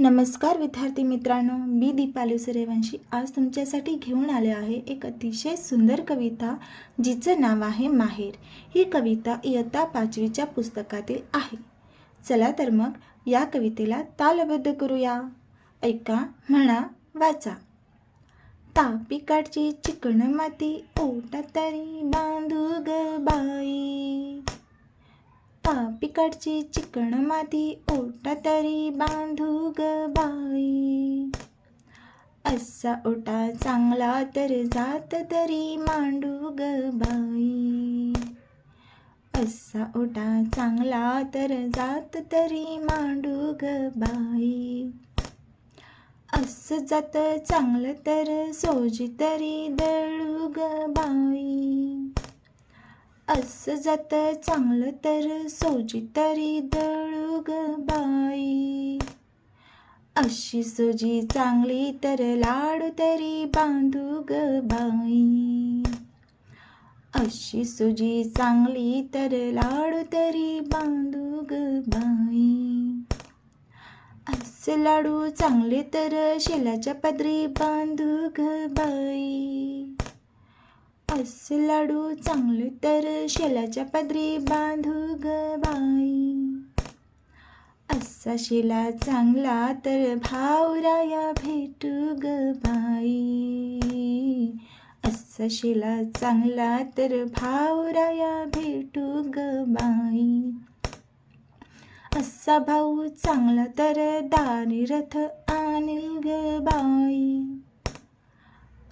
नमस्कार विद्यार्थी मित्रांनो मी दीपाली सूर्यवंशी. आज तुमच्यासाठी घेऊन आले आहे एक अतिशय सुंदर कविता जिचं नाव आहे माहेर. ही कविता इयत्ता पाचवीच्या पुस्तकातील आहे. चला तर मग या कवितेला तालबद्ध करूया. ऐका म्हणा वाचा. तापिकाडची चिकण माती ओटा तरी बांधू ग बाई. पापिकडची चिकण माती ओटा तरी बांधू ग बाई. असा ओटा चांगला तर जात तरी मांडू ग बाई. असा ओटा चांगला तर जात तरी मांडू ग बाई. असं जात चांगलं तर सोजी तरी दळू ग बाई. असं जात चांगलं तर सोजी तरी दळू ग बाई. अशी सोजी चांगली तर लाडू तरी बांधू ग बाई. अशी सोजी चांगली तर लाडू तरी बांधू ग बाई. असे लाडू चांगले तर शेलाच्या पदरी बांधू ग बाई. असे लाडू चांगले तर शेलाच्या पदरी बांधू ग बाई. असा शिला चांगला तर भावराया भेटू ग बाई. असा शिला चांगला तर भावराया भेटू ग बाई. असा भाऊ चांगला तर दारी रथ आणील ग बाई.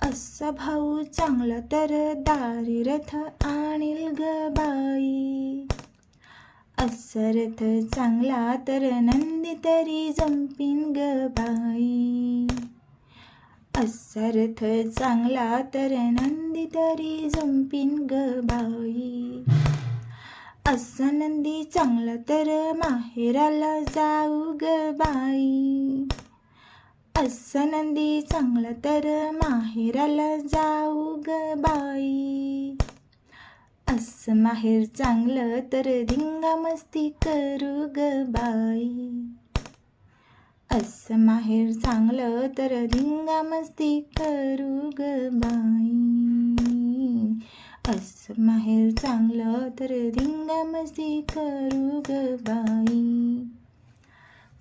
असा भाऊ चांगला तर दारी रथ आणील ग बाई. असा रथ चांगला तर नंदी तरी जंपीन ग बाई. असा रथ चांगला तर नंदी तरी जंपीन ग बाई. असा नंदी चांगला तर माहेराला जाऊ ग बाई. असं नंदी चांगलं तर माहेराला जाऊ ग बाई. असं माहेर चांगलं तर धिंगा मस्ती करू ग बाई. असं माहेर चांगलं तर धिंगा मस्ती करू ग बाई. असं माहेर चांगलं तर धिंगा मस्ती करू ग बाई.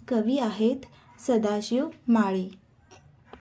कवी आहेत સદાશિવ માળી.